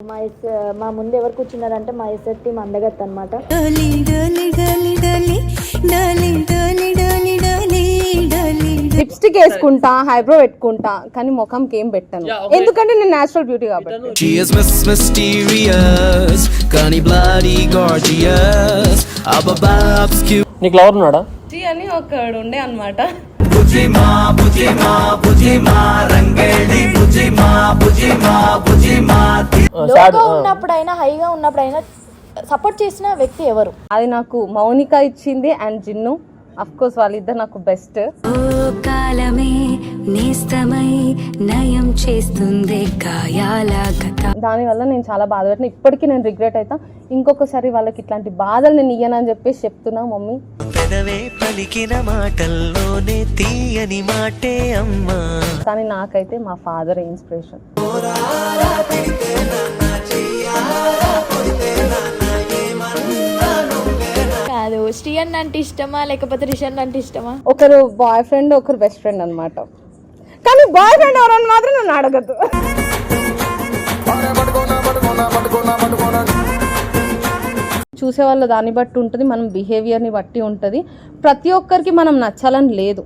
మా మా ముందు ఎవరు కూర్చున్నారంటే మా ఎస్ఎస్ టీమ్ అందగత్ అనమాట లిప్స్టిక్ వేసుకుంటా హైబ్రో పెట్టుకుంటా కానీ ముఖంకి ఏం పెట్టాను. ఎందుకంటే నేను నేచురల్ బ్యూటీ కాబట్టి. She is Miss కానీ bloody gorgeous, abba babs cute. నీకు లవర్ ఉన్నాడా? అని ఒకడు ఉండే అన్నమాట. లోగా ఉన్నప్పుడైనా హైగా ఉన్నప్పుడైనా సపోర్ట్ చేసిన వ్యక్తి ఎవరు? అది నాకు మౌనిక ఇచ్చింది అండ్ జిన్ను. అఫ్ కోర్స్ వాళ్ళిద్దరు నాకు బెస్ట్ ఓ కాలమే నేస్తమై నయం చేస్తుంది గాయాల గత దానివల్ల నేను చాలా బాధపడిన ఇప్పటికీ నేను రిగ్రెట్ అవుతా ఇంకొకసారి వాళ్ళకి ఇట్లాంటి బాధలు నేను ఇయ్యనని చెప్పేసి చెప్తున్నా మమ్మీ. పెదవే పలికిన మాటల్లోనే తీయని మాటే అమ్మా. కానీ నాకైతే మా ఫాదర్ ఇన్స్పిరేషన్. కాదు శ్రీయన్ అంటే ఇష్టమా? లేకపోతే రిషన్ అంటే ఇష్టమా? ఒకరు బాయ్ ఫ్రెండ్ ఒకరు బెస్ట్ ఫ్రెండ్ అనమాట కానీ బాయ్ ఫ్రెండ్ ఎవరని మాత్రం నన్ను అడగద్దు. చూసే వాళ్ళ దాన్ని బట్టి ఉంటుంది మనం బిహేవియర్ని బట్టి ఉంటుంది. ప్రతి ఒక్కరికి మనం నచ్చాలని లేదు.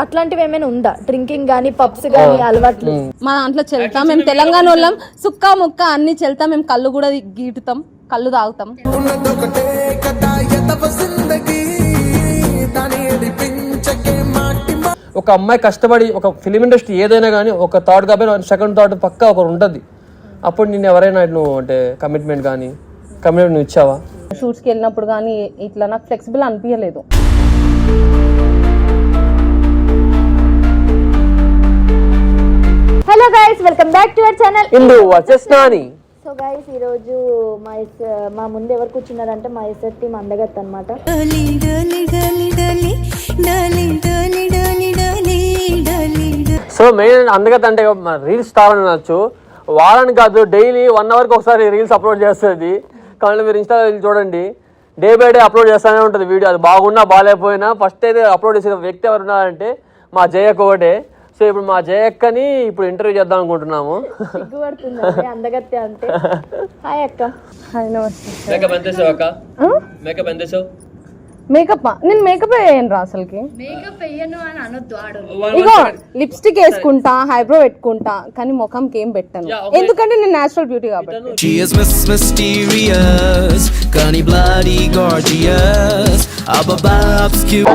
అట్లాంటివి ఏమైనా ఉందా? డ్రింకింగ్ గానీ పబ్స్ గానీ అలవాట్లు? మా దాంట్లో చెల్తా మేము తెలంగాణ వాళ్ళం. సుక్క ముక్క అన్ని చెల్తా మేము కళ్ళు కూడా గీటుతాం కళ్ళు తాగుతాం. ఒక అమ్మాయి కష్టపడి ఒక ఫిలిం ఇండస్ట్రీ ఏదైనా కానీ ఒక థాట్ కాబట్టి సెకండ్ థాట్ పక్క ఒకరు ఉంటుంది. అప్పుడు నేను ఎవరైనా నువ్వు అంటే కమిట్మెంట్ కానీ కమిట్మెంట్ నువ్వు ఇచ్చావా? షూట్స్కి వెళ్ళినప్పుడు కానీ ఇట్లా నాకు ఫ్లెక్సిబుల్ అనిపించలేదు hello guys welcome back to our channel Indu వచ్చేసినా అని సో గైస్ ఈ రోజు మా మా ముందు ఎవరు కూర్చున్నారంటే మా ఎస్ఆర్ టీం అందగత్త అనమాట సో మెయిన్ అందుకని అంటే రీల్స్ స్టార్ అని అనొచ్చు. వారానికి కాదు డైలీ వన్ అవర్కి ఒకసారి రీల్స్ అప్లోడ్ చేస్తుంది. కాబట్టి మీరు ఇన్స్టాలో చూడండి. డే బై డే అప్లోడ్ చేస్తూనే ఉంటుంది వీడియో. అది బాగున్నా బాగాలేకపోయినా ఫస్ట్ అయితే అప్లోడ్ చేసిన వ్యక్తి ఎవరు ఉన్నారంటే మా జయక్క ఒకటే. సో ఇప్పుడు మా జయక్కని ఇప్పుడు ఇంటర్వ్యూ చేద్దాం అనుకుంటున్నాము. సిగ్గుపడుతుంది అందగత్తే అంటే. హాయ్ అక్క. హాయ్ నమస్తే. మేకప్ ఎంత మేకప్ ఎంత మేకప్ నేను మేకప్ వేయను రా అసలుకి ఇగో లిప్స్టిక్ వేసుకుంటా హైబ్రో పెట్టుకుంటా కానీ ముఖంకి ఏం పెట్టను. ఎందుకంటే నేను నేచురల్ బ్యూటీ కాబట్టి. She is Miss Mysterious, Connie Bloody Gorgeous, Ababa Obscure.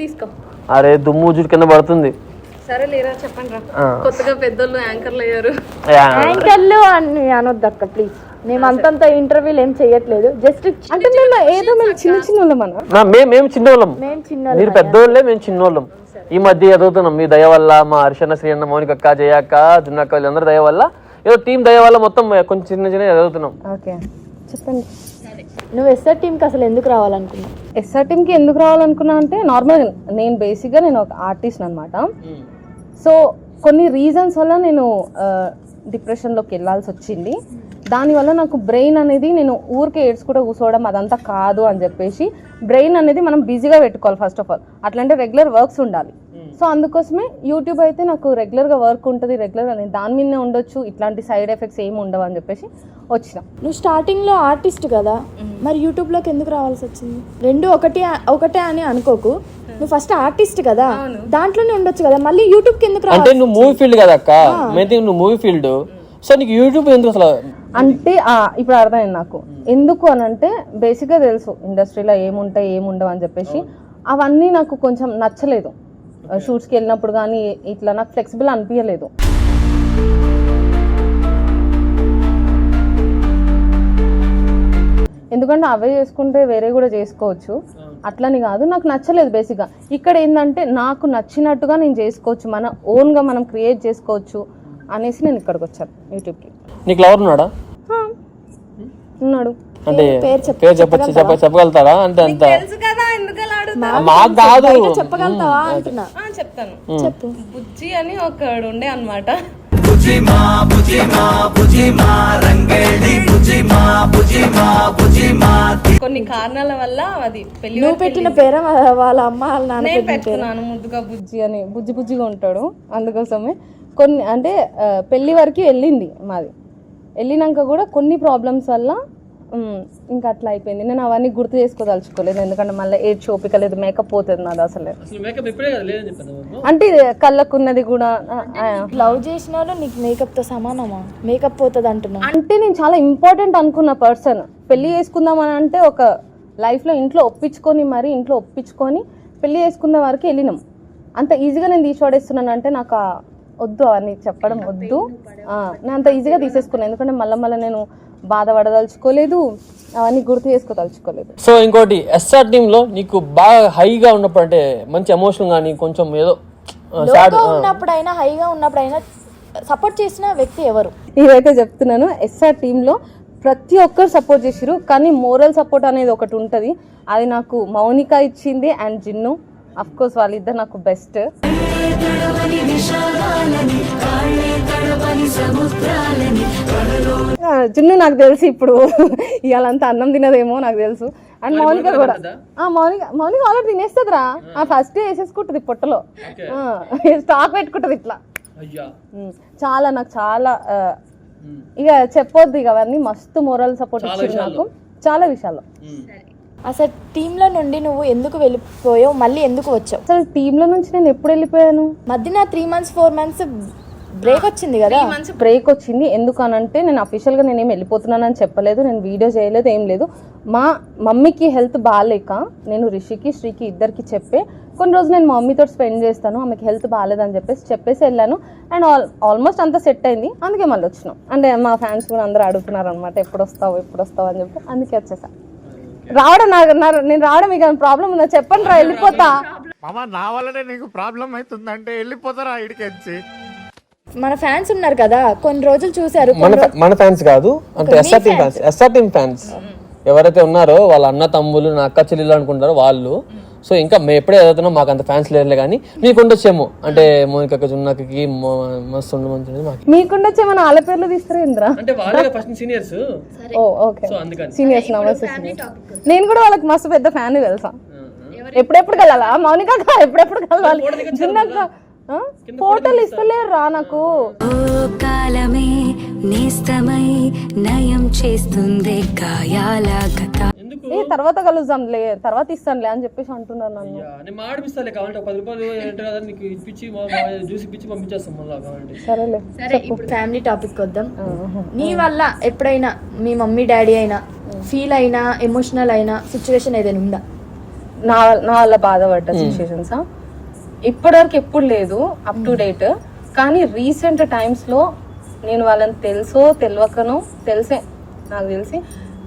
తీసుకో. అరే దుమ్ము జుట్టు కింద పడుతుంది. సరే లేరా చెప్పండి రా. కొత్తగా పెద్దోళ్ళు యాంకర్లు అయ్యారు. యాంకర్లు అని అనొద్దు అక్క ప్లీజ్ మేము అంతంత ఇంటర్వ్యూలు ఏం చేయట్లేదు. జస్ట్ అంటే మేము ఏదో మేము చిన్న చిన్న వాళ్ళం మేము మేము చిన్నోళ్ళం. మేము చిన్న మీరు పెద్దోళ్ళే మేము చిన్నోళ్ళం. ఈ మధ్య ఎదుగుతున్నాం మీ దయ వల్ల మా హర్షణ శ్రీ అన్న మౌనిక అక్క జయక్క దున్నక్క వీళ్ళందరూ దయ వల్ల. ఏదో టీం దయ వల్ల మొత్తం కొంచెం చిన్న చిన్న ఎదుగుతున్నాం ఓకే. చెప్పండి. నువ్వు ఎస్ఆర్ టీంకి అసలు ఎందుకు రావాలనుకున్నావు? ఎస్ఆర్ టీమ్కి ఎందుకు రావాలనుకున్నా అంటే నార్మల్ నేను బేసిక్గా నేను ఒక ఆర్టిస్ట్ అనమాట సో కొన్ని రీజన్స్ వల్ల నేను డిప్రెషన్లోకి వెళ్ళాల్సి వచ్చింది. దానివల్ల నాకు బ్రెయిన్ అనేది నేను ఊరికే ఏడ్చుకుంటూ కూర్చోవడం అదంతా కాదు అని చెప్పేసి బ్రెయిన్ అనేది మనం బిజీగా పెట్టుకోవాలి ఫస్ట్ ఆఫ్ ఆల్. అట్లంటే రెగ్యులర్ వర్క్స్ ఉండాలి. సో అందుకోసమే యూట్యూబ్ అయితే నాకు రెగ్యులర్గా వర్క్ ఉంటుంది రెగ్యులర్ అని దాని మీదనే ఉండొచ్చు ఇట్లాంటి సైడ్ ఎఫెక్ట్స్ ఏమి ఉండవు అని చెప్పేసి వచ్చిన. నువ్వు స్టార్టింగ్లో ఆర్టిస్ట్ కదా మరి యూట్యూబ్లోకి ఎందుకు రావాల్సి వచ్చింది? రెండు ఒకటి ఒకటే అని అనుకోకు. నువ్వు ఫస్ట్ ఆర్టిస్ట్ కదా దాంట్లోనే ఉండొచ్చు కదా మళ్ళీ యూట్యూబ్కి ఎందుకు అంటే రావాలి నువ్వు మూవీ ఫీల్డ్ కదా అక్క. మెయిన్ నువ్వు మూవీ ఫీల్డ్ సో నీకు యూట్యూబ్ ఎందుకు అసలు అంటే ఇప్పుడు అర్థమైంది నాకు. ఎందుకు అని అంటే బేసిక్గా తెలుసు ఇండస్ట్రీలో ఏముంటాయి ఏముండవు అని చెప్పేసి. అవన్నీ నాకు కొంచెం నచ్చలేదు. షూట్స్కి వెళ్ళినప్పుడు కానీ ఇట్లా నాకు ఫ్లెక్సిబుల్ అనిపించలేదు ఎందుకంటే అవే చేసుకుంటే వేరే కూడా చేసుకోవచ్చు. అట్లని కాదు నాకు నచ్చలేదు బేసిక్గా ఇక్కడ ఏంటంటే నాకు నచ్చినట్టుగా నేను చేసుకోవచ్చు. మన ఓన్గా మనం క్రియేట్ చేసుకోవచ్చు అనేసి నేను ఇక్కడికి వచ్చాను యూట్యూబ్కి నీకు లవర్ ఉన్నాడా? హా, ఉన్నాడు. అంటే పేరు చెప్పచ్చు చెప్ప చెప్పగలుగుతారా అంటే అంత మాకు కాదు. చెప్పగలుగుతావా? అంటున్నా. చెప్తాను. చెప్పు. బుజ్జి అని ఒకడు ఉండే అనమాట కొన్ని కారణాల వల్ల అది పెళ్ళి నువ్వు పెట్టిన పేర వాళ్ళ అమ్మ వాళ్ళ నాన్న పెట్టుకున్నాను ముద్దుగా బుజ్జి అని. బుజ్జి బుజ్జిగా ఉంటాడు అందుకోసమే. కొన్ని అంటే పెళ్ళి వరకు వెళ్ళింది మాది. వెళ్ళినాక కూడా కొన్ని ప్రాబ్లమ్స్ వల్ల ఇంకా అట్లా అయిపోయింది. నేను అవన్నీ గుర్తు చేసుకోదలుచుకోలేదు. ఎందుకంటే మళ్ళీ ఏ ఓపిక లేదు. మేకప్ పోతుంది నాది అసలే. అంటే ఇది కళ్ళకున్నది కూడా. లవ్ చేసిన వాళ్ళు నీకు మేకప్తో సమానమా? మేకప్ పోతుంది అంటున్నావు. అంటే నేను చాలా ఇంపార్టెంట్ అనుకున్న పర్సన్ పెళ్ళి చేసుకుందాం అని అంటే ఒక లైఫ్లో ఇంట్లో ఒప్పించుకొని మరి ఇంట్లో ఒప్పించుకొని పెళ్ళి చేసుకున్న వరకు వెళ్ళినాం. అంత ఈజీగా నేను తీసి పడేస్తున్నాను అంటే నాకు ఆ వద్దు అవన్నీ చెప్పడం వద్దు. ఆ, నేను అంత ఈజీగా తీసేసుకున్నాను ఎందుకంటే మళ్ళీ మళ్ళీ నేను బాధపడదలుచుకోలేదు అవన్నీ గుర్తు చేసుకోదలుచుకోలేదు. సో ఇంకోటి ఎస్ఆర్ టీమ్లో నీకు బాగా హైగా ఉన్నప్పుడు అంటే మంచి ఎమోషన్ కానీ కొంచెం ఏదో ఉన్నప్పుడైనా హైగా ఉన్నప్పుడైనా సపోర్ట్ చేసిన వ్యక్తి ఎవరు? ఇవైతే చెప్తున్నాను. ఎస్ఆర్ టీంలో ప్రతి ఒక్కరు సపోర్ట్ చేసిరు కానీ మోరల్ సపోర్ట్ అనేది ఒకటి ఉంటుంది. అది నాకు మౌనిక ఇచ్చింది అండ్ జిన్ను అఫ్ కోర్స్ వాళ్ళిద్దరు నాకు బెస్ట్ జున్ను నాకు తెలుసు ఇప్పుడు. ఇవాళంతా అన్నం తినదేమో నాకు తెలుసు. అండ్ మౌనిక కూడా. ఆ, మౌనిక మౌనిక ఆల్రెడీ తినేస్తుందిరా. ఆ. ఫస్ట్ వేసేసుకుంటుంది పొట్టలో. స్టాక్ పెట్టుకుంటుంది ఇట్లా. చాలా నాకు చాలా ఇక చెప్పొద్దు ఇక అవన్నీ. మస్తు మోరల్ సపోర్ట్ ఇచ్చింది నాకు. చాలా విషయాల్లో. అసలు టీంలో నుండి నువ్వు ఎందుకు వెళ్ళిపోయావు? మళ్ళీ ఎందుకు వచ్చావు? అసలు టీంలో నుంచి నేను ఎప్పుడు వెళ్ళిపోయాను? మధ్యన three months four months break వచ్చింది కదా? బ్రేక్ వచ్చింది. ఎందుకు అనంటే నేను అఫీషియల్గా నేను ఏం వెళ్ళిపోతున్నానని చెప్పలేదు నేను వీడియో చేయలేదు ఏం లేదు. మా మమ్మీకి హెల్త్ బాగాలేక నేను రిషికి శ్రీకి ఇద్దరికి చెప్పే కొన్ని రోజులు నేను మా మమ్మీతో స్పెండ్ చేస్తాను ఆమెకి హెల్త్ బాగాలేదని చెప్పేసి చెప్పేసి వెళ్ళాను. అండ్ ఆల్ ఆల్మోస్ట్ అంతా సెట్ అయింది. అందుకే మళ్ళీ వచ్చినాం. అంటే మా ఫ్యాన్స్ కూడా అందరూ అడుగుతున్నారు అనమాట ఎప్పుడు వస్తావు ఎప్పుడు వస్తావు? అని చెప్పి అందుకే వచ్చేసా. రావడం నాకు నా- నేను రావడం ఇక ప్రాబ్లం ఉందా? చెప్పండి రా వెళ్ళిపోతా. మామ నా వల్లనే నీకు ప్రాబ్లం అవుతుందంటే వెళ్ళిపోతారా ఇడికెచ్చి మన ఫ్యాన్స్ ఉన్నారు కదా కొన్ని రోజులు చూశారు మన మన ఫ్యాన్స్ కాదు అంటే SR team fans. SR team fans ఎవరైతే ఉన్నారో వాళ్ళ అన్న తమ్ముళ్ళు నా అక్క చెల్లెలు అనుకుంటారో వాళ్ళు సో ఇంకా మేము ఎప్పుడే చదువుతున్నాం మాకు అంత ఫ్యాన్స్ లేరులే కానీ మీకు ఉండొచ్చేమో అంటే మోనికక్క జున్నక్కకి మొ- మస్తు ఉండు మంచి మాకు ఆల పేర్లు తీస్తారు ఇంద్రా? అంటే వాళ్ళే ఫస్ట్ సీనియర్స్ ఓ ఓకే. అందుకని. సీనియర్స్. నమస్తే. నేను కూడా వాళ్ళకి మస్తు పెద్ద ఫ్యాన్ తెలుసా? ఎప్పుడెప్పుడు కలవాలా మౌనిక అక్క ఎప్పుడెప్పుడు కలవాలి? చిన్నక్క ఆ? ఫోటోలు ఇస్తలేరు రా నాకు. ఓ కాలమే నేస్తమై నయం చేస్తుంది గాయాల ఏ తర్వాత కలుద్దాంలే తర్వాత ఇస్తానులే అని చెప్పేసి అంటున్నారు నన్ను. నేను మాడిపిస్తాలే కావాలంటే ఒక పది రూపాయలు ఏంటో కదా నీకు ఇప్పించి జ్యూస్ ఇప్పించి పంపించేస్తాం మళ్ళీ కావాలంటే. సరేలే సరే ఇప్పుడు ఫ్యామిలీ టాపిక్ వద్దాం నీ వల్ల ఎప్పుడైనా మీ మమ్మీ డాడీ అయినా ఫీల్ అయినా ఎమోషనల్ అయినా సిచ్యువేషన్ ఏదైనా ఉందా? నా నా వల్ల బాధపడ్డ సిచ్యువేషన్స్ ఇప్పటివరకు ఎప్పుడు లేదు అప్ టు డేట్ కానీ రీసెంట్ టైమ్స్లో నేను వాళ్ళని తెలుసో తెలియకనో తెలిసే నాకు తెలిసి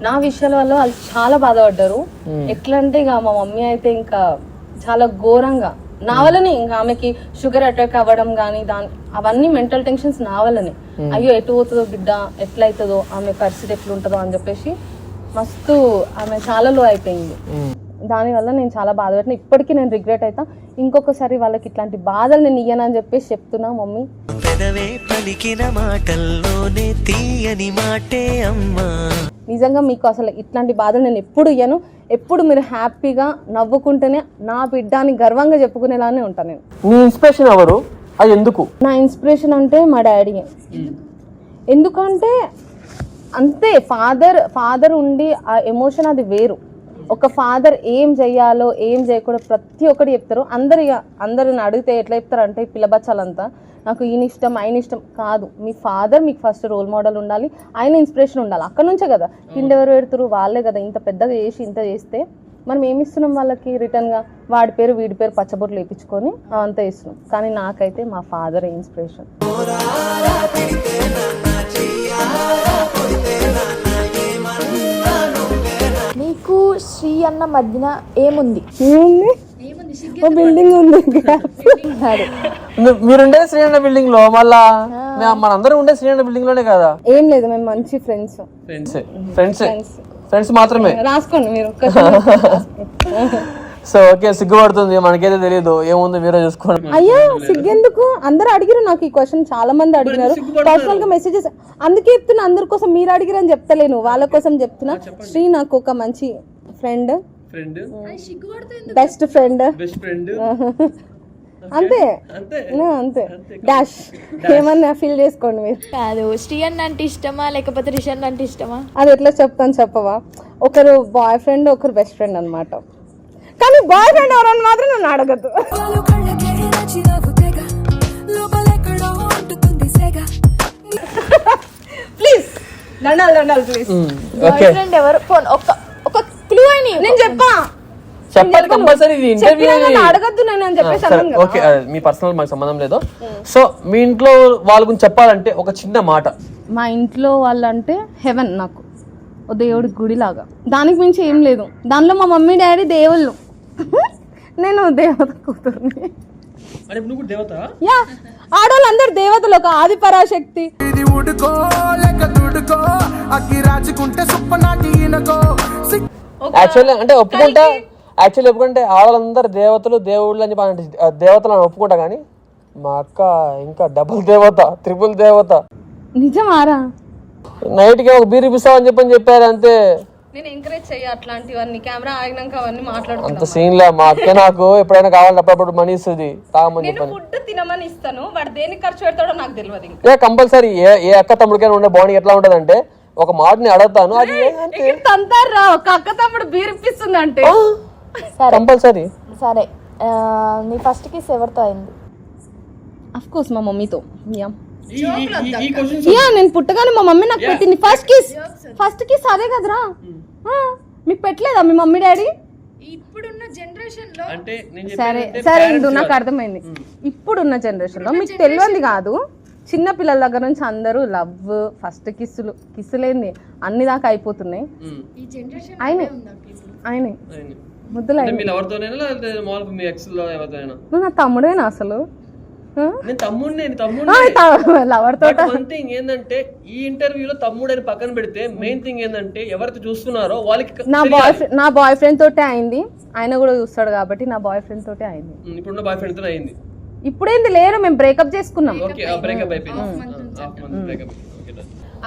నా విషయాల వల్ల వాళ్ళు చాలా బాధపడ్డారు. ఎట్లా అంటే ఇక మా మమ్మీ అయితే ఇంకా చాలా ఘోరంగా నా వల్లనే ఇంకా ఆమెకి షుగర్ అటాక్ అవ్వడం కానీ దాని అవన్నీ మెంటల్ టెన్షన్స్ నా వల్లనే. అయ్యో ఎటు పోతుందో బిడ్డ ఎట్లా అవుతుందో ఆమె పరిస్థితి ఎట్లుంటుందో అని చెప్పేసి మస్తు ఆమె చాలా లో అయిపోయింది. దానివల్ల నేను చాలా బాధపడిన ఇప్పటికీ నేను రిగ్రెట్ అవుతా ఇంకొకసారి వాళ్ళకి ఇట్లాంటి బాధలు నేను ఇయ్యనని చెప్పేసి చెప్తున్నా మమ్మీ. పెదవే పలికిన మాటల్లోనే తీయని మాటే అమ్మా. నిజంగా మీకు అసలు ఇట్లాంటి బాధలు నేను ఎప్పుడు ఇయ్యను. ఎప్పుడు మీరు హ్యాపీగా నవ్వుకుంటేనే నా బిడ్డ అని గర్వంగా చెప్పుకునేలానే ఉంటాను నేను. నీ ఇన్స్పిరేషన్ ఎవరు? అది ఎందుకు? నా ఇన్స్పిరేషన్ అంటే మా డాడీ. ఎందుకంటే అంతే ఫాదర్ ఫాదర్ ఉండి ఆ ఎమోషన్ అది వేరు. ఒక ఫాదర్ ఏం చెయ్యాలో ఏం చేయకూడదు ప్రతి ఒక్కటి చెప్తారు. అందరు ఇక అందరు అడిగితే ఎట్లా చెప్తారు అంటే పిల్లబచ్చాలంతా నాకు ఈయన ఇష్టం ఆయన ఇష్టం కాదు. మీ ఫాదర్ మీకు ఫస్ట్ రోల్ మోడల్ ఉండాలి ఆయన ఇన్స్పిరేషన్ ఉండాలి. అక్కడ నుంచే కదా. కింద ఎవరు పెడతారు? వాళ్ళే కదా. ఇంత పెద్దగా చేసి ఇంత చేస్తే మనం ఏమి ఇస్తున్నాం వాళ్ళకి? రిటర్న్గా వాడి పేరు వీడి పేరు పచ్చబొట్లు వేయించుకొని అంతా ఇస్తున్నాం కానీ నాకైతే మా ఫాదర్ ఇన్స్పిరేషన్ నీకు శ్రీ అన్న మధ్యన ఏముంది? బిల్డింగ్ ఉంది అదే. మీరుండే శ్రీరంగ బిల్డింగ్లో మళ్ళా? మే- మనందరం ఉండే శ్రీరంగ బిల్డింగ్లోనే కదా? ఏం లేదు మేము మంచి ఫ్రెండ్స్. ఫ్రెండ్స్ ఫ్రెండ్స్ ఫ్రెండ్స్ మాత్రమే. రాసుకోండి మీరు. So okay సిగ్గుపడుతుంది. మనకైతే తెలియదు ఏముందో మీరే చూసుకోండి. అయ్యా సిగ్గెందుకు? అందరు అడిగారు నాకు ఈ క్వశ్చన్ చాలా మంది అడిగినారు. పర్సనల్గా మెసేజెస్ అందుకే చెప్తున్నా అందరి కోసం మీరు అడిగిరని చెప్తలేను. వాళ్ళ కోసం చెప్తున్నా. శ్రీ నాకు ఒక మంచి friend friend best friend best friend అంతే. అంతే. డాష్ ఏమన్నా ఫీల్ చేసుకోండి మీరు. కాదు శ్రీయన్ అంటే ఇష్టమా? లేకపోతే రిషన్ అంటే ఇష్టమా? అది ఎట్లా చెప్తాను చెప్పవా? ఒకరు బాయ్ ఫ్రెండ్ ఒకరు బెస్ట్ ఫ్రెండ్ అన్నమాట. కానీ బాయ్ ఫ్రెండ్ ఎవరని మాత్రం నన్ను అడగద్దు. ప్లీజ్ దండాలి దండాలి ప్లీజ్ ఓకే. ఫ్రెండ్ ఎవరు? ఫోన్ ఒక ఒక క్లూ అని నేను చెప్పా. చెప్పాలి కంపల్సరీ ఇది ఇంటర్వ్యూ చెప్పినా నన్ను అడగద్దు నేను అని చెప్పేసి ఓకే మీ పర్సనల్ మాకు సంబంధం లేదు. సో మీ ఇంట్లో వాళ్ళ గురించి చెప్పాలంటే ఒక చిన్న మాట. మా ఇంట్లో వాళ్ళంటే హెవెన్ నాకు. ఓ దేవుడి గుడి లాగా దానికి మించి ఏం లేదు. దానిలో మా మమ్మీ డాడీ దేవుళ్ళు. నేను దేవత కూతుర్ని. అంటే నువ్వు దేవత? యా ఆడవాళ్ళందరూ దేవతలు ఒక ఆది పరాశక్తి ఇది ఉడుకో లేక దుడుకో అగ్గి ఈనకో యాక్చువల్లీ అంటే ఒప్పుకుంటా యాక్చువల్లీ ఒప్పుకుంటే ఆడవాళ్ళందరూ దేవతలు దేవుళ్ళు అని చెప్పి దేవతలు అని ఒప్పుకుంటా కానీ మా అక్క ఇంకా డబుల్ దేవత త్రిపుల్ దేవత. నిజమారా? నైట్కి ఒక బీర్ ఇప్పిస్తామని చెప్పని చెప్పారు అంతే. నేను ఎంకరేజ్ చెయ్యి అట్లాంటివన్నీ కెమెరా ఆగినాక అవన్నీ అంత సీన్లే మా అక్క నాకు ఎప్పుడైనా కావాలంటే అప్పుడప్పుడు మనీ ఇస్తుంది తాగమని నేను చెప్పని. ఫుడ్ తినమని ఇస్తాను వాడు దేనికి ఖర్చు పెడతాడో నాకు తెలియదు ఇంకా. ఏ కంపల్సరీ ఏ ఏ అక్క తమ్ముడికైనా ఉండే బాండింగ్ ఎట్లా ఉంటదంటే ఒక మాటని అడుగుతాను అది ఇక్కడ తంతారా ఒక అక్క తమ్ముడు బీర్ ఇప్పిస్తుంది అంటే కంపల్సరీ. సరే. ఆ, నీ ఫస్ట్ కిస్ ఎవరితో అయింది? అఫ్ కోర్స్ మా మమ్మీతో యా యా నేను పుట్టగానే మా మమ్మీ నాకు పెట్టింది. ఫస్ట్ కిస్ ఫస్ట్ కిస్ అదే కదరా? ఆ, మీకు పెట్టలేదా మీ మమ్మీ డాడీ? ఇప్పుడున్న జనరేషన్లో అంటే నేను సరే సరే ఇందు నాకు అర్థమైంది. ఇప్పుడున్న జనరేషన్లో మీకు తెలియంది కాదు చిన్న పిల్లల దగ్గర నుంచి అందరూ లవ్ ఫస్ట్ కిస్సులు కిస్సులేంది అన్ని దాకా అయిపోతున్నాయి. అయినాయి. అయినాయి. ముద్దులు అయినాయి మీ ఎవరితోనైనా లేకపోతే మామూలుగా మీ ఎక్స్లో ఎవరితోనైనా? నువ్వు నా తమ్ముడేనా అసలు? నేను తమ్ముడు నేను తమ్ముడు లవర్తో వన్ థింగ్ ఏంటంటే ఈ ఇంటర్వ్యూలో తమ్ముడు అని పక్కన పెడితే మెయిన్ థింగ్ ఏంటంటే ఎవరైతే చూస్తున్నారో వాళ్ళకి నా బాయ్ నా బాయ్ ఫ్రెండ్ తోటే అయింది. ఆయన కూడా చూస్తాడు కాబట్టి నా బాయ్ ఫ్రెండ్ తోటే అయింది. ఇప్పుడున్న బాయ్ ఫ్రెండ్తో అయింది. ఇప్పుడేంది లేరు మేము బ్రేకప్ చేసుకున్నాం. ఓకే బ్రేకప్ అయిపోయింది. బ్రేకప్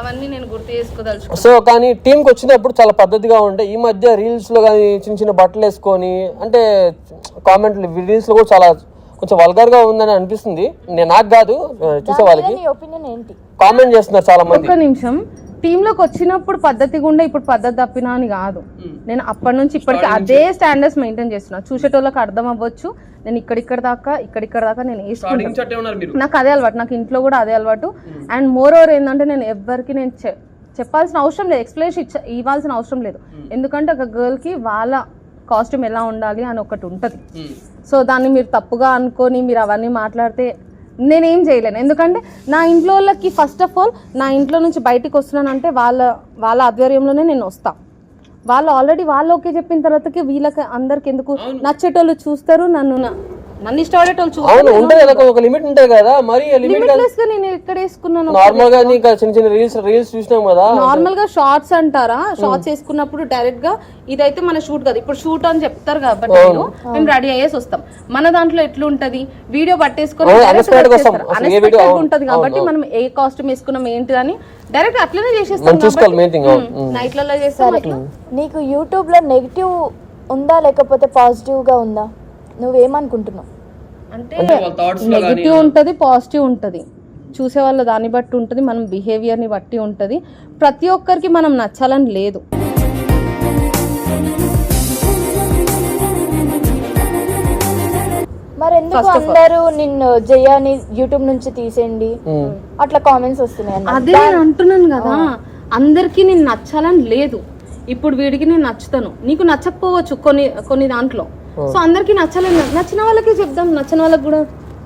అవన్నీ నేను గుర్తు చేసుకోదలుచు సో కానీ టీంకి వచ్చినప్పుడు చాలా పద్ధతిగా ఉండే. ఈ మధ్య రీల్స్లో కానీ చిన్న చిన్న బట్టలు వేసుకొని అంటే కామెంట్లు రీల్స్లో కూడా చాలా కొంచెం వల్గర్గా ఉందని అనిపిస్తుంది. నేను నాకు కాదు చూసే వాళ్ళకి. నీ ఒపీనియన్ ఏంటి? కామెంట్ చేస్తున్నారు చాలా మంది ఒక్క నిమిషం. టీంలోకి వచ్చినప్పుడు పద్ధతిగా ఉండే ఇప్పుడు పద్ధతి తప్పినా అని కాదు. నేను అప్పటి నుంచి ఇప్పటికి అదే స్టాండర్డ్స్ మెయింటైన్ చేస్తున్నా. చూసేటోళ్ళకి అర్థం అవ్వచ్చు. నేను ఇక్కడిక్కడ దాకా ఇక్కడిక్కడ దాకా నేను వేసుకుంటాను చట్టే ఉన్నారు మీరు. నాకు అదే అలవాటు. నాకు ఇంట్లో కూడా అదే అలవాటు. అండ్ మోర్ ఓవర్ ఏంటంటే నేను ఎవ్వరికి నేను చెప్పాల్సిన అవసరం లేదు. ఎక్స్ప్లెనేషన్ ఇచ్చ ఇవ్వాల్సిన అవసరం లేదు. ఎందుకంటే ఒక గర్ల్కి వాళ్ళ కాస్ట్యూమ్ ఎలా ఉండాలి అని ఒకటి ఉంటుంది. సో దాన్ని మీరు తప్పుగా అనుకొని మీరు అవన్నీ మాట్లాడితే నేనేం చేయలేను. ఎందుకంటే నా ఇంట్లో వాళ్ళకి ఫస్ట్ ఆఫ్ ఆల్ నా ఇంట్లో నుంచి బయటికి వస్తున్నానంటే వాళ్ళ వాళ్ళ ఆధ్వర్యంలోనే నేను వస్తా. వాళ్ళు ఆల్రెడీ వాళ్ళు ఓకే చెప్పిన తర్వాతకి వీళ్ళకి అందరికి ఎందుకు నచ్చేటోళ్ళు చూస్తారు నన్ను నన్ను ఇష్టపడేటోళ్ళు అవును చూస్తారు ఉంటుంది కదా ఒక లిమిట్ ఉంటుంది కదా మరి లిమిట్ లిమిట్లెస్గా నేను ఎక్కడ వేసుకున్నాను నార్మల్గా నీకు చిన్న చిన్న రీల్స్ రీల్స్ చూసినాం కదా. నార్మల్గా షార్ట్స్ అంటారా? షార్ట్స్ వేసుకున్నప్పుడు డైరెక్ట్గా ఇదైతే మన షూట్ కదా. ఇప్పుడు షూట్ అని చెప్తారు కాబట్టి మీరు మేము రెడీ అయ్యేసి వస్తాం. మన దాంట్లో ఎట్లుంటది? వీడియో పట్టేసుకొని అవును, direct unexpected గా వచ్చేస్తారు. వస్తాం. అసలు ఏ Unexpected video- గా ఉంటది కాబట్టి మనం ఏ కాస్ట్యూమ్ వేసుకున్నాం ఏంటి అని డైరెక్ట్ అట్లనే చేసేస్తాం మనం చూసుకోవాలి మెయిన్ థింగ్ నైట్లలో చేస్తాం అట్లా. నీకు యూట్యూబ్లో నెగిటివ్ ఉందా లేకపోతే పాజిటివ్గా ఉందా? నువ్వేమనుకుంటున్నావు? అంటే నెగిటివ్ ఉంటది పాజిటివ్ ఉంటది. చూసే వాళ్ళ దాన్ని బట్టి ఉంటుంది మనం బిహేవియర్ని బట్టి ఉంటది. ప్రతి ఒక్కరికి మనం నచ్చాలని లేదు. మరి ఎందుకు అందరూ నిన్ను జయాని యూట్యూబ్ నుంచి తీసేయండి? అట్లా కామెంట్స్ వస్తున్నాయి అన్న అదే నేను అంటున్నాను కదా అందరికీ నేను నచ్చాలని లేదు. ఇప్పుడు వీడికి నేను నచ్చుతాను. నీకు నచ్చకపోవచ్చు కొన్ని కొన్ని దాంట్లో. సో అందరికీ నచ్చాలని లేదు. నచ్చిన వాళ్ళకి చెప్దాం. నచ్చిన వాళ్ళకి కూడా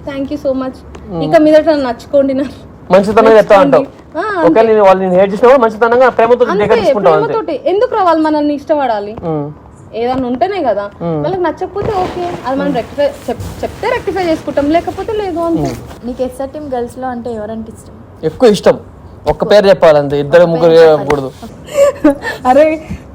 థ్యాంక్ యూ సో మచ్ ఇక మీదట నచ్చుకోండి నా మంచితనం చెప్తా అంటావు. ఆ, ఒకవేళ నేను వాళ్ళు నేను హేట్ చేసినా కూడా మంచితనంగా ప్రేమతో దగ్గర అంతే తీసుకుంటావు అంతే. ప్రేమతోటి. ఎందుకు రా వాళ్ళు మనల్ని ఇష్టపడాలి? ఉమ్. ఏదన్నా ఉంటేనే కదా. వాళ్ళకి నచ్చకపోతే ఓకే. అది మనం రెక్టిఫై చెప్తే రెక్టిఫై చేసుకుంటాం. లేకపోతే లేదు అంతే. నీకు ఎస్ఆర్ టీమ్ గర్ల్స్లో అంటే ఎవరంటే ఇష్టం? ఎక్కువ ఇష్టం. ఒక్క పేరు చెప్పాలి అంతే ఇద్దరు ముగ్గురు చెప్పకూడదు. అరే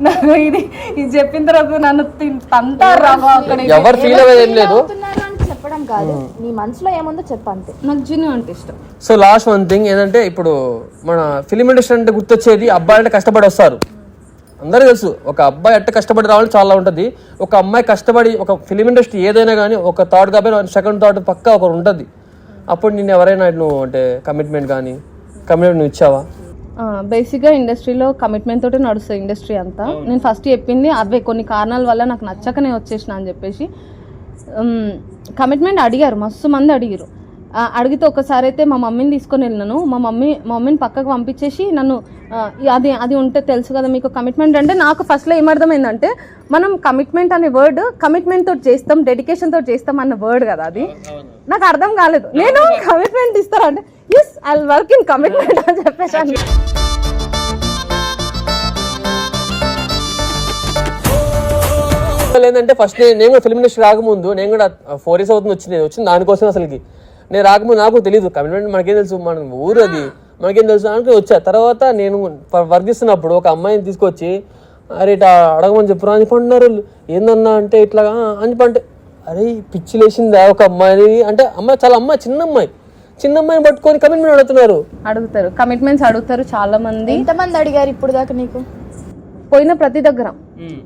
నాకు ఇది ఇది చెప్పిన తర్వాత నన్ను తిన్- తంతారు రా బాబు అక్కడ ఎవరు ఫీల్ అయ్యేది ఏం లేదు. అవుతున్నారు అని చెప్పడం కాదు. నీ మనసులో ఏముందో చెప్పు అంతే. నాకు జిన్ను అంటే ఇష్టం. సో లాస్ట్ వన్ థింగ్ ఏంటంటే ఇప్పుడు మన ఫిలిం ఇండస్ట్రీ అంటే గుర్తొచ్చేది అబ్బాయి అంటే కష్టపడి వస్తారు. అందరూ తెలుసు ఒక అబ్బాయి అంటే కష్టపడి రావాలని చాలా ఉంటుంది. ఒక అమ్మాయి కష్టపడి ఒక ఫిలిం ఇండస్ట్రీ ఏదైనా కానీ ఒక థాట్ కాబట్టి సెకండ్ థాట్ పక్కా ఒకరు ఉంటుంది. అప్పుడు నేను ఎవరైనా నువ్వు అంటే కమిట్మెంట్ కానీ కమిట్మెంట్ నువ్వు ఇచ్చావా బేసిక్గా ఇండస్ట్రీలో కమిట్మెంట్ తోటి నడుస్తుంది ఇండస్ట్రీ అంతా. నేను ఫస్ట్ చెప్పింది అవే కొన్ని కారణాల వల్ల నాకు నచ్చకనే వచ్చేసిన అని చెప్పేసి కమిట్మెంట్ అడిగారు మస్తు మంది అడిగారు అడిగితే ఒకసారి అయితే మా మమ్మీని తీసుకొని వెళ్ళినాను. మా మమ్మీ మా మమ్మీని పక్కకు పంపించేసి నన్ను అది అది ఉంటే తెలుసు కదా మీకు కమిట్మెంట్ అంటే నాకు ఫస్ట్లో ఏమర్థమైందంటే మనం కమిట్మెంట్ అనే వర్డ్ కమిట్మెంట్ తోటి చేస్తాం డెడికేషన్ తోటి చేస్తాం అన్న వర్డ్ కదా అది. నాకు అర్థం కాలేదు. నేను కమిట్మెంట్ ఇస్తారంటే yes I work in commitment అని చెప్పేసి అసలు ఏంటంటే ఫస్ట్ నేను కూడా ఫిల్మ్ ఇండస్ట్రీ రాకముందు నేను కూడా ఫోర్ ఇయర్స్ అవుతుంది వచ్చింది వచ్చింది దానికోసం అసలుకి. నేను రాకముందు నాకు తెలియదు కమిట్మెంట్ మనకేం తెలుసు? మన ఊరు అది. మనకేం తెలుసు? అంటే వచ్చా. తర్వాత నేను వర్క్ చేస్తున్నప్పుడు ఒక అమ్మాయిని తీసుకొచ్చి అరే ఇట్లా అడగమని చెప్పురా అని వాళ్ళు. ఏందన్నా అంటే ఇట్లా అని అంటే అరే పిచ్చి లేచిందా ఒక అమ్మాయిని అంటే అమ్మాయి చాలా అమ్మాయి చిన్న అమ్మాయి. చిన్న అమ్మాయిని పట్టుకొని కమిట్మెంట్ అడుగుతున్నారు. అడుగుతారు. కమిట్మెంట్స్ అడుగుతారు చాలా మంది ఎంతమంది అడిగారు ఇప్పుడు దాకా నీకు? పోయిన ప్రతి దగ్గర.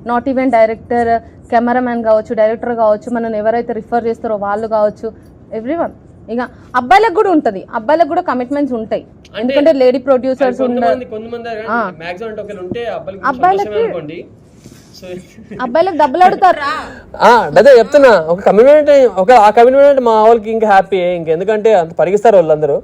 నాట్ ఈవెన్ డైరెక్టర్ కెమెరామ్యాన్ కావచ్చు డైరెక్టర్ కావచ్చు మనం ఎవరైతే రిఫర్ చేస్తారో వాళ్ళు కావచ్చు ఎవ్రీవన్ ఇక అబ్బాయిలకు కూడా ఉంటది. అబ్బాయిలకు కూడా కమిట్మెంట్స్ ఉంటాయి. ఎందుకంటే లేడీ ప్రొడ్యూసర్స్ అబ్బాయిలకి అబ్బాయిలకు డబ్బులు అడుగుతారు ఆ, అదే చెప్తున్నా. ఒక కమిట్మెంట్ ఒక ఆ కమిట్మెంట్ మా వాళ్ళకి ఇంకా హ్యాపీ ఇంకెందుకంటే అంత పరిగిస్తారు వాళ్ళందరూ.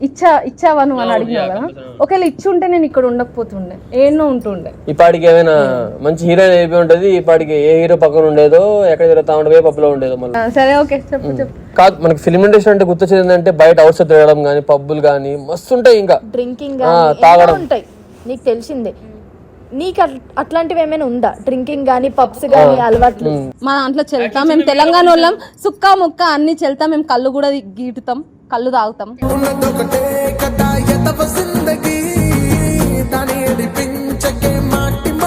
ఇచ్చా ఇచ్చావా నువ్వు అని అడిగినా కదా? ఒకవేళ ఇచ్చి ఉంటే నేను ఇక్కడ ఉండకపోతుండే. ఏన్నో ఉంటుండే. ఈ పాటికి ఏమైనా మంచి హీరోయిన్ అయిపోయి ఉంటది ఈ పాటికి ఏ హీరో పక్కన ఉండేదో ఎక్కడ తిరుగుతా ఉండేదో పబ్లో ఉండేదో మళ్ళీ. సరే ఓకే చెప్పు చెప్పు. కాదు మనకి ఫిల్మ్ ఇండస్ట్రీ అంటే గుర్తొచ్చేది ఏంటంటే బయట అవుట్ సైడ్ తిరగడం కానీ పబ్బులు కానీ మస్తు ఉంటాయి ఇంకా. డ్రింకింగ్ తాగడం. ఉంటాయి. నీకు తెలిసిందే. నీకు అట్- అట్లాంటివి ఏమైనా ఉందా? డ్రింకింగ్ కానీ పబ్స్ కానీ అలవాట్లు? మా దాంట్లో చెల్తా. మేము తెలంగాణ వాళ్ళం. సుక్క ముక్క అన్ని చెల్తా. మేము కళ్ళు కూడా గీటుతాం. కళ్ళు తాగుతాం.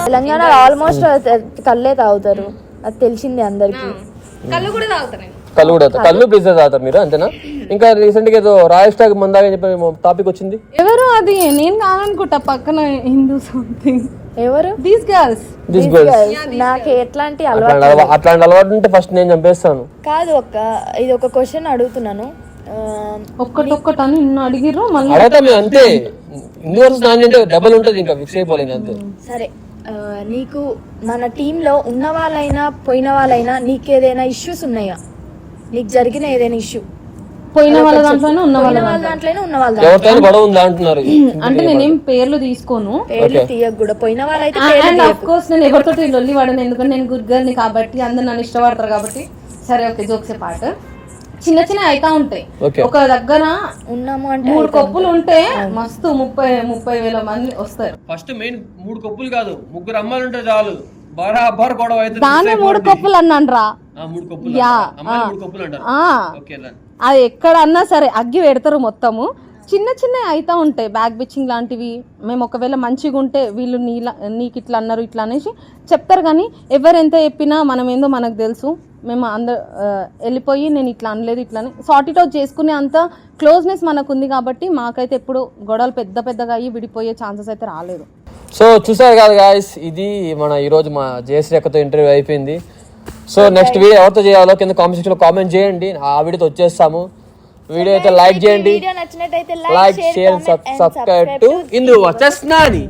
తెలంగాణ ఆల్మోస్ట్ కళ్ళే తాగుతారు. అది తెలిసిందే అందరికి. కళ్ళు కూడా తాగుతాను కళ్ళు కూడా తాగుతారు. కళ్ళు పిజ్జా తాగుతారు మీరు అంతేనా? ఇంకా రీసెంట్గా ఏదో రాయల్ స్టాక్ మందాగా అని చెప్పి టాపిక్ వచ్చింది? ఎవరు అది? నేను కాదనుకుంటా పక్కన హిందూ సంథింగ్ ఎవరు? దీస్ గర్ల్స్ దిస్ గర్ల్స్ నాకు ఎట్లాంటి అలవాటు అట్లాంటి అలవా- అట్లాంటి అలవాటు ఉంటే ఫస్ట్ నేను చంపేస్తాను. కాదు ఒక్క ఇది ఒక క్వశ్చన్ అడుగుతున్నాను. ఒక్కటి ఒక్కటి అని నిన్ను అడిగిర్రు మళ్ళీ అడగతాం మేము అంతే. ఇందు వర్షం నాన్న అంటే డబల్ ఉంటుంది ఇంకా ఫిక్స్ అయిపోలేదు అంతే. సరే నీకు మన టీంలో ఉన్న వాళ్ళైనా పోయిన వాళ్ళైనా నీకు ఏదైనా ఇష్యూస్ ఉన్నాయా? నీకు జరిగిన ఏదైనా ఇష్యూ పోయిన వాళ్ళ దాంట్లోనే ఉన్న వాళ్ళ వాళ్ళ దాంట్లోనే ఉన్న వాళ్ళ దాంట్లో. ఎవరితో గొడవ ఉందా అంటున్నారు? అంటే నేనేం పేర్లు తీసుకోను. పేర్లు తీయకు కూడా. పోయిన వాళ్ళైతే పేర్లు అండ్ ఆఫ్ కోర్స్ నేను ఎవరితో లొల్లి వాడను ఎందుకంటే నేను గుడ్ గర్ల్ని కాబట్టి అందరు నన్ను ఇష్టపడతారు కాబట్టి. సరే ఓకే జోక్సే పాట చిన్న చిన్న అయితా ఉంటాయి. ఒక దగ్గర ఉన్నాము అంటే మూడు కప్పులు ఉంటే మస్తు ముప్పై ముప్పై వేల మంది వస్తారు. ఫస్ట్ మెయిన్ మూడు కప్పులు కాదు ముగ్గురు అమ్మాయిలు ఉంటే చాలు. బరాబర్ గొడవ అయితే దాన్ని మూడు కప్పులు అన్నాన్రా. మూడు కప్పులు యా మూడు కప్పులు అంటారు. ఆ. ఓకే అది ఎక్కడ అన్నా సరే అగ్గి పెడతారు మొత్తము. చిన్న చిన్న అయితా ఉంటాయి. బ్యాక్ బిచ్చింగ్ లాంటివి. మేము ఒకవేళ మంచిగా ఉంటే వీళ్ళు నీలా నీకు ఇట్లా అన్నారు ఇట్లా అనేసి చెప్తారు కానీ ఎవరు ఎంత చెప్పినా మనం ఏందో మనకు తెలుసు. మేము అందరు వెళ్ళిపోయి నేను ఇట్లా అనలేదు ఇట్లా అని. సార్ట్ ఇట్ అవుట్ చేసుకునే అంత క్లోజ్నెస్ మనకు ఉంది కాబట్టి మాకైతే ఎప్పుడు గొడవలు పెద్ద పెద్దగా అయ్యి విడిపోయే ఛాన్సెస్ అయితే రాలేదు. సో చూసారు కదా గాయస్ ఇది మన ఈ రోజు మా జయశ్రీ అక్కతో ఇంటర్వ్యూ అయిపోయింది. సో నెక్స్ట్ వీడియో ఎవరితో చేయాలో కింద కామెంట్ సెక్షన్లో కామెంట్ చేయండి. ఆ వీడియోతో వచ్చేస్తాము. వీడియో అయితే లైక్ చేయండి. వీడియో నచ్చినట్టయితే like share subscribe to Indu వచ్చేస్తున్నాని